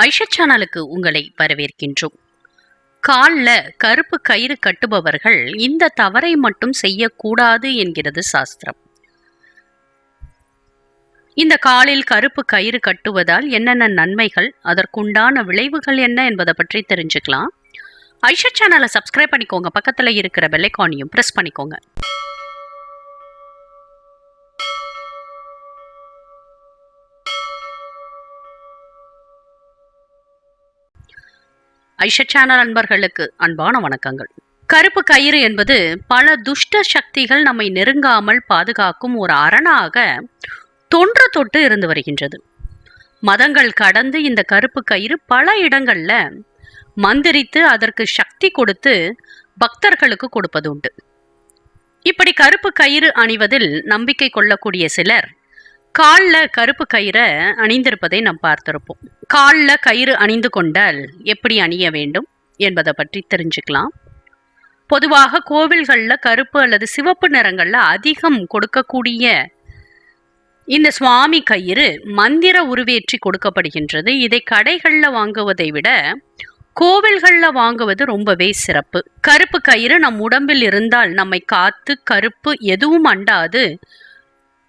ஐஷா சேனலுக்கு உங்களை வரவேற்கின்றோம். காலில் கருப்பு கயிறு கட்டுபவர்கள் இந்த தவறை மட்டும் செய்யக்கூடாது என்கிறது சாஸ்திரம். இந்த காலில் கருப்பு கயிறு கட்டுவதால் என்னென்ன நன்மைகள் அதற்குண்டான விளைவுகள் என்ன என்பதை பற்றி தெரிஞ்சுக்கலாம். ஐஷா சேனலை சப்ஸ்கிரைப் பண்ணிக்கோங்க. பக்கத்தில் இருக்கிற பெல்லைக்கானையும் ப்ரெஸ் பண்ணிக்கோங்க. ஐஷா சேனல் அன்பர்களுக்கு அன்பான வணக்கங்கள். கருப்பு கயிறு என்பது பல துஷ்ட சக்திகள் நம்மை நெருங்காமல் பாதுகாக்கும் ஒரு அரணாக தொன்று தொட்டு இருந்து வருகின்றது. மதங்கள் கடந்து இந்த கருப்பு கயிறு பல இடங்கள்ல மந்திரித்து அதற்கு சக்தி கொடுத்து பக்தர்களுக்கு கொடுப்பது உண்டு இப்படி கருப்பு கயிறு அணிவதில் நம்பிக்கை கொள்ளக்கூடிய சிலர் காலில் கருப்பு கயிறை அணிந்திருப்பதை நாம் பார்த்திருப்போம். காலில் கயிறு அணிந்து கொண்டால் எப்படி அணிய வேண்டும் என்பதை பற்றி தெரிஞ்சுக்கலாம். பொதுவாக கோவில்களில் கருப்பு அல்லது சிவப்பு நிறங்களில் அதிகம் கொடுக்கக்கூடிய இந்த சுவாமி கயிறு மந்திர உருவேற்றி கொடுக்கப்படுகின்றது. இதை கடைகளில் வாங்குவதை விட கோவில்களில் வாங்குவது ரொம்பவே சிறப்பு. கருப்பு கயிறு நம் உடம்பில் இருந்தால் நம்மை காத்து கருப்பு எதுவும் அண்டாது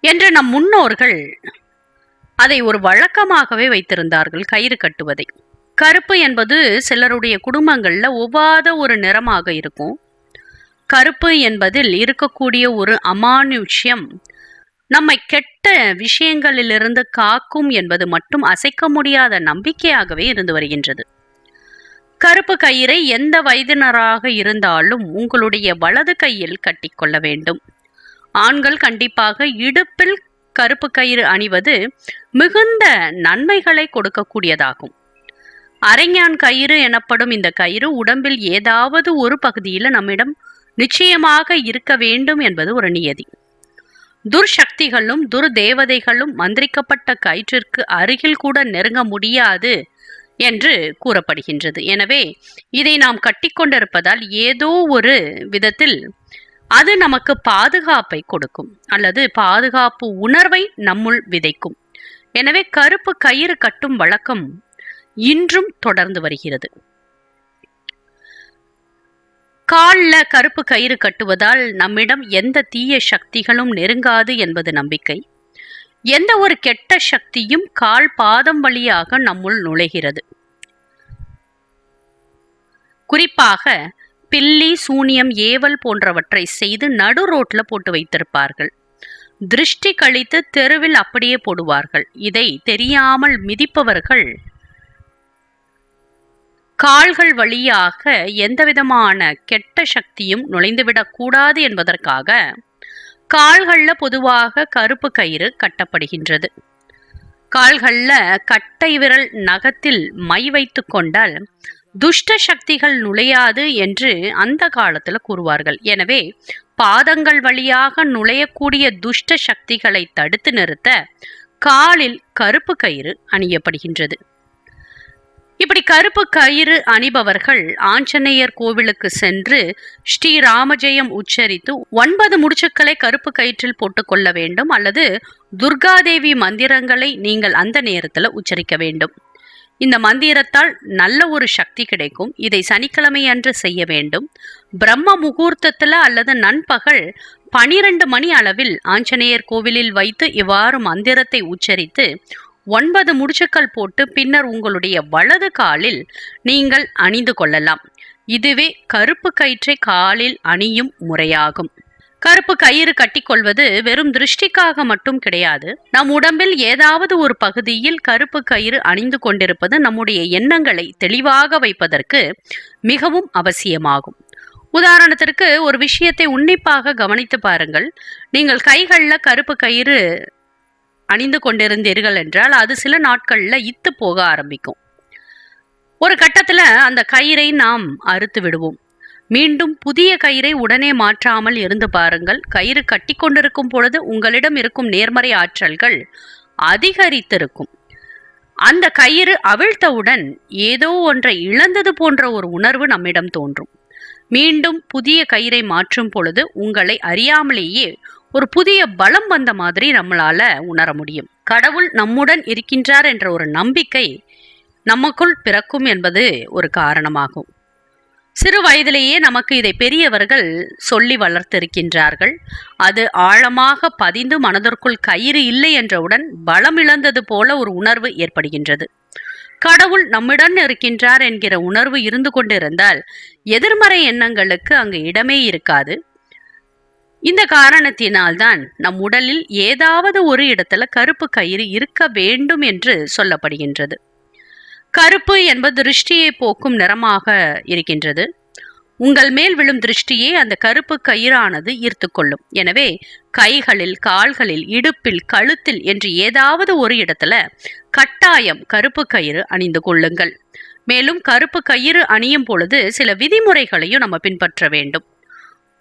என்று நம் முன்னோர்கள் அதை ஒரு வழக்கமாகவே வைத்திருந்தார்கள் கயிறு கட்டுவதை. கருப்பு என்பது சிலருடைய குடும்பங்களில் ஒவ்வாத ஒரு நிறமாக இருக்கும். கருப்பு என்பதில் இருக்கக்கூடிய ஒரு அமானுஷ்யம் நம்மை கெட்ட விஷயங்களிலிருந்து காக்கும் என்பது மட்டும் அசைக்க முடியாத நம்பிக்கையாகவே இருந்து வருகின்றது. கருப்பு கயிறை எந்த வயதினராக இருந்தாலும் உங்களுடைய வலது கையில் கட்டிக்கொள்ள வேண்டும். ஆண்கள் கண்டிப்பாக இடுப்பில் கருப்பு கயிறு அணிவது மிகுந்த நன்மைகளை கொடுக்கக்கூடியதாகும். அரைஞான் கயிறு எனப்படும் இந்த கயிறு உடம்பில் ஏதாவது ஒரு பகுதியில் நம்மிடம் நிச்சயமாக இருக்க வேண்டும் என்பது ஒரு நியதி. துர்சக்திகளும் துர்தேவதைகளும் மந்திரிக்கப்பட்ட கயிற்றிற்கு அருகில் கூட நெருங்க முடியாது என்று கூறப்படுகின்றது. எனவே இதை நாம் கட்டிக்கொண்டிருப்பதால் ஏதோ ஒரு விதத்தில் அது நமக்கு பாதுகாப்பை கொடுக்கும். அல்லது பாதுகாப்பு உணர்வை நம்முள் விதைக்கும். எனவே கருப்பு கயிறு கட்டும் வழக்கம் இன்றும் தொடர்ந்து வருகிறது. காலில் கருப்பு கயிறு கட்டுவதால் நம்மிடம் எந்த தீய சக்திகளும் நெருங்காது என்பது நம்பிக்கை. எந்த ஒரு கெட்ட சக்தியும் கால் பாதம் வழியாக நம்முள் நுழைகிறது. குறிப்பாக பில்லி சூனியம் ஏவல் போன்றவற்றை செய்து நடு ரோட்ல போட்டு வைத்திருப்பார்கள். திருஷ்டி கழித்து தெருவில் அப்படியே போடுவார்கள். இதை தெரியாமல் மிதிப்பவர்கள் கால்கள் வழியாக எந்தவிதமான கெட்ட சக்தியும் நுழைந்துவிடக் கூடாது என்பதற்காக கால்களில் பொதுவாக கருப்பு கயிறு கட்டப்படுகின்றது. கால்களில் கட்டை விரல் நகத்தில் மை வைத்து கொண்டால் துஷ்ட சக்திகள் நுழையாது என்று அந்த காலத்தில் கூறுவார்கள். எனவே பாதங்கள் வழியாக நுழையக்கூடிய துஷ்ட சக்திகளை தடுத்து நிறுத்த காலில் கருப்பு கயிறு அணியப்படுகின்றது. இப்படி கருப்பு கயிறு அணிபவர்கள் ஆஞ்சநேயர் கோவிலுக்கு சென்று ஸ்ரீ ராமஜெயம் உச்சரித்து ஒன்பது முடிச்சுக்களை கருப்பு கயிற்றில் போட்டுக்கொள்ள வேண்டும் அல்லது துர்காதேவி மந்திரங்களை நீங்கள் அந்த நேரத்தில் உச்சரிக்க வேண்டும். இந்த மந்திரத்தால் நல்ல ஒரு சக்தி கிடைக்கும். இதை சனிக்கிழமை அன்று செய்ய வேண்டும். பிரம்ம முகூர்த்தத்தில் அல்லது நண்பகல் பனிரெண்டு மணி அளவில் ஆஞ்சநேயர் கோவிலில் வைத்து இவ்வாறு மந்திரத்தை உச்சரித்து ஒன்பது முடிச்சுக்கள் போட்டு பின்னர் உங்களுடைய வலது காலில் நீங்கள் அணிந்து கொள்ளலாம். இதுவே கருப்பு கயிற்றை காலில் அணியும் முறையாகும். கருப்பு கயிறு கட்டிக்கொள்வது வெறும் திருஷ்டிக்காக மட்டும் கிடையாது. நம் உடம்பில் ஏதாவது ஒரு பகுதியில் கருப்பு கயிறு அணிந்து கொண்டிருப்பது நம்முடைய எண்ணங்களை தெளிவாக வைப்பதற்கு மிகவும் அவசியமாகும். உதாரணத்திற்கு ஒரு விஷயத்தை உன்னிப்பாக கவனித்து பாருங்கள். நீங்கள் கைகளில் கருப்பு கயிறு அணிந்து கொண்டிருந்தீர்கள் என்றால் அது சில நாட்களில் இத்து போக ஆரம்பிக்கும். ஒரு கட்டத்தில் அந்த கயிறை நாம் அறுத்து விடுவோம். மீண்டும் புதிய கயிறை உடனே மாற்றாமல் இருந்து பாருங்கள். கயிறு கட்டி கொண்டிருக்கும் பொழுது உங்களிடம் இருக்கும் நேர்மறை ஆற்றல்கள் அதிகரித்திருக்கும். அந்த கயிறு அவிழ்த்தவுடன் ஏதோ ஒன்றை இழந்தது போன்ற ஒரு உணர்வு நம்மிடம் தோன்றும். மீண்டும் புதிய கயிறை மாற்றும் பொழுது உங்களை அறியாமலேயே ஒரு புதிய பலம் வந்த மாதிரி நம்மளால உணர முடியும். கடவுள் நம்முடன் இருக்கின்றார் என்ற ஒரு நம்பிக்கை நமக்குள் பிறக்கும் என்பது ஒரு காரணமாகும். சிறு வயதிலேயே நமக்கு இதை பெரியவர்கள் சொல்லி வளர்த்திருக்கின்றார்கள். அது ஆழமாக பதிந்து மனதிற்குள் கயிறு இல்லை என்றவுடன் பலம் இழந்தது போல ஒரு உணர்வு ஏற்படுகின்றது. கடவுள் நம்முடன் இருக்கின்றார் என்கிற உணர்வு இருந்து கொண்டிருந்தால் எதிர்மறை எண்ணங்களுக்கு அங்கு இடமே இருக்காது. இந்த காரணத்தினால்தான் நம் உடலில் ஏதாவது ஒரு இடத்துல கருப்பு கயிறு இருக்க வேண்டும் என்று சொல்லப்படுகின்றது. கருப்பு என்பது திருஷ்டியை போக்கும் நிறமாக இருக்கின்றது. உங்கள் மேல் விழும் திருஷ்டியை அந்த கருப்பு கயிறானது ஈர்த்து கொள்ளும். எனவே கைகளில் கால்களில் இடுப்பில் கழுத்தில் என்று ஏதாவது ஒரு இடத்துல கட்டாயம் கருப்பு கயிறு அணிந்து கொள்ளுங்கள். மேலும் கருப்பு கயிறு அணியும் பொழுது சில விதிமுறைகளையும் நம்ம பின்பற்ற வேண்டும்.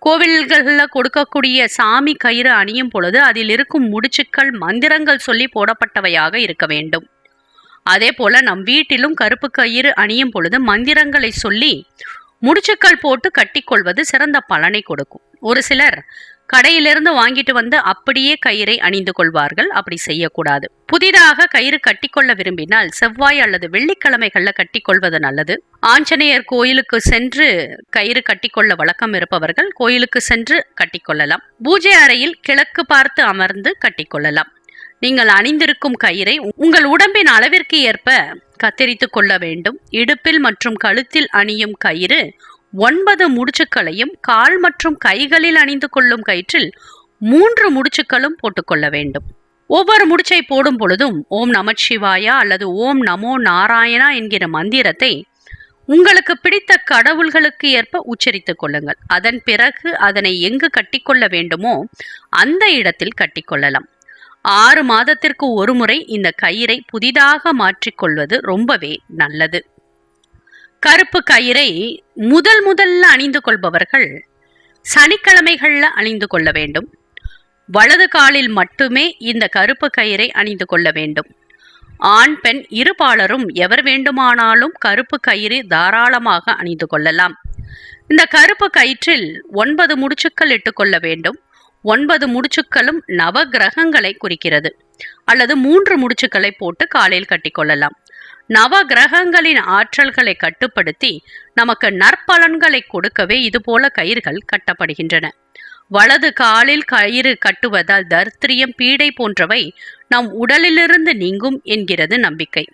கோவில்களில் கொடுக்கக்கூடிய சாமி கயிறு அணியும் பொழுது அதில் இருக்கும் முடிச்சுக்கள் மந்திரங்கள் சொல்லி போடப்பட்டவையாக இருக்க வேண்டும். அதே போல நம் வீட்டிலும் கருப்பு கயிறு அணியும் பொழுது மந்திரங்களை சொல்லி முடிச்சுக்கள் போட்டு கட்டிக்கொள்வது சிறந்த பலனை கொடுக்கும். ஒரு சிலர் கடையிலிருந்து வாங்கிட்டு வந்து அப்படியே கயிறை அணிந்து கொள்வார்கள். அப்படி செய்யக்கூடாது. புதிதாக கயிறு கட்டிக்கொள்ள விரும்பினால் செவ்வாய் அல்லது வெள்ளிக்கிழமைகள்ல கட்டிக்கொள்வது நல்லது. ஆஞ்சநேயர் கோயிலுக்கு சென்று கயிறு கட்டிக்கொள்ள வழக்கம் இருப்பவர்கள் கோயிலுக்கு சென்று கட்டிக்கொள்ளலாம். பூஜை அறையில் கிழக்கு பார்த்து அமர்ந்து கட்டிக்கொள்ளலாம். நீங்கள் அணிந்திருக்கும் கயிறை உங்கள் உடம்பின் அளவிற்கு ஏற்ப கத்தரித்து கொள்ள வேண்டும். இடுப்பில் மற்றும் கழுத்தில் அணியும் கயிறு ஒன்பது முடிச்சுக்களையும் கால் மற்றும் கைகளில் அணிந்து கொள்ளும் கயிற்றில் மூன்று முடிச்சுக்களும் போட்டுக்கொள்ள வேண்டும். ஒவ்வொரு முடிச்சை போடும் பொழுதும் ஓம் நமச்சிவாயா அல்லது ஓம் நமோ நாராயணா என்கிற மந்திரத்தை உங்களுக்கு பிடித்த கடவுள்களுக்கு ஏற்ப உச்சரித்துக் கொள்ளுங்கள். அதன் பிறகு அதனை எங்கு கட்டிக்கொள்ள வேண்டுமோ அந்த இடத்தில் கட்டிக்கொள்ளலாம். ஆறு மாதத்திற்கு ஒரு முறை இந்த கயிறை புதிதாக மாற்றிக்கொள்வது ரொம்பவே நல்லது. கருப்பு கயிறை முதல் முதல்ல அணிந்து கொள்பவர்கள் சனிக்கிழமைகளில் அணிந்து கொள்ள வேண்டும். வலது காலில் மட்டுமே இந்த கருப்பு கயிறை அணிந்து கொள்ள வேண்டும். ஆண் பெண் இருபாலரும் எவர் வேண்டுமானாலும் கருப்பு கயிறு தாராளமாக அணிந்து கொள்ளலாம். இந்த கருப்பு கயிற்றில் ஒன்பது முடிச்சுக்கள் இட்டுக்கொள்ள வேண்டும். ஒன்பது முடிச்சுக்களும் நவ கிரகங்களை குறிக்கிறது. அல்லது மூன்று முடிச்சுக்களை போட்டு காலில் கட்டிக்கொள்ளலாம். நவ கிரகங்களின் ஆற்றல்களை கட்டுப்படுத்தி நமக்கு நற்பலன்களை கொடுக்கவே இதுபோல கயிர்கள் கட்டப்படுகின்றன. வலது காலில் கயிறு கட்டுவதால் தர்த்திரியம் பீடை போன்றவை நம் உடலிலிருந்து நீங்கும் என்கிறது நம்பிக்கை.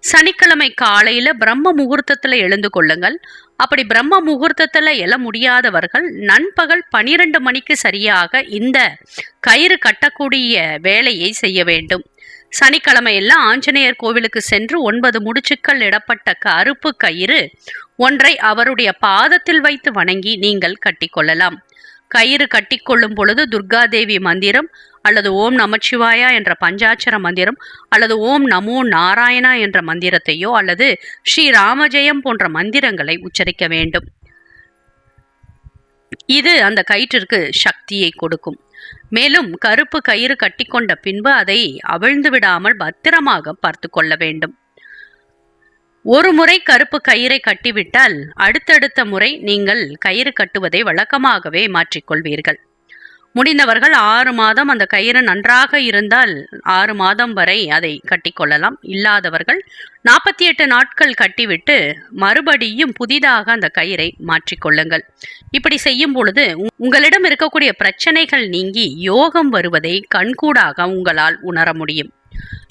சனிக்கிழமை காலையில பிரம்ம முகூர்த்தத்துல எழுந்து கொள்ளுங்கள். அப்படி பிரம்ம முகூர்த்தத்தில் எழ முடியாதவர்கள் நண்பகல் பனிரெண்டு மணிக்கு சரியாக இந்த கயிறு கட்டக்கூடிய வேலையை செய்ய வேண்டும். சனிக்கிழமையெல்லாம் ஆஞ்சநேயர் கோவிலுக்கு சென்று ஒன்பது முடிச்சுக்கள் இடப்பட்ட கருப்பு கயிறு ஒன்றை அவருடைய பாதத்தில் வைத்து வணங்கி நீங்கள் கட்டிக்கொள்ளலாம் கயிறு கட்டிக்கொள்ளும் பொழுது துர்காதேவி மந்திரம் அல்லது ஓம் நமச்சிவாயா என்ற பஞ்சாட்சர மந்திரம் அல்லது ஓம் நமோ நாராயணா என்ற மந்திரத்தையோ அல்லது ஸ்ரீ ராமஜெயம் போன்ற மந்திரங்களை உச்சரிக்க வேண்டும். இது அந்த கயிற்றிற்கு சக்தியை கொடுக்கும். மேலும் கருப்பு கயிறு கட்டிக்கொண்ட பின்பு அதை அவிழ்ந்து விடாமல் பத்திரமாக பார்த்து கொள்ள வேண்டும். ஒரு முறை கருப்பு கயிறை கட்டிவிட்டால் அடுத்தடுத்த முறை நீங்கள் கயிறு கட்டுவதை வழக்கமாகவே மாற்றிக்கொள்வீர்கள். முடிந்தவர்கள் ஆறு மாதம் அந்த கயிறு நன்றாக இருந்தால் ஆறு மாதம் வரை அதை கட்டிக்கொள்ளலாம். இல்லாதவர்கள் நாற்பத்தி எட்டு நாட்கள் கட்டிவிட்டு மறுபடியும் புதிதாக அந்த கயிறை மாற்றிக்கொள்ளுங்கள். இப்படி செய்யும் பொழுது உங்களிடம் இருக்கக்கூடிய பிரச்சனைகள் நீங்கி யோகம் வருவதை கண்கூடாக உங்களால் உணர முடியும்.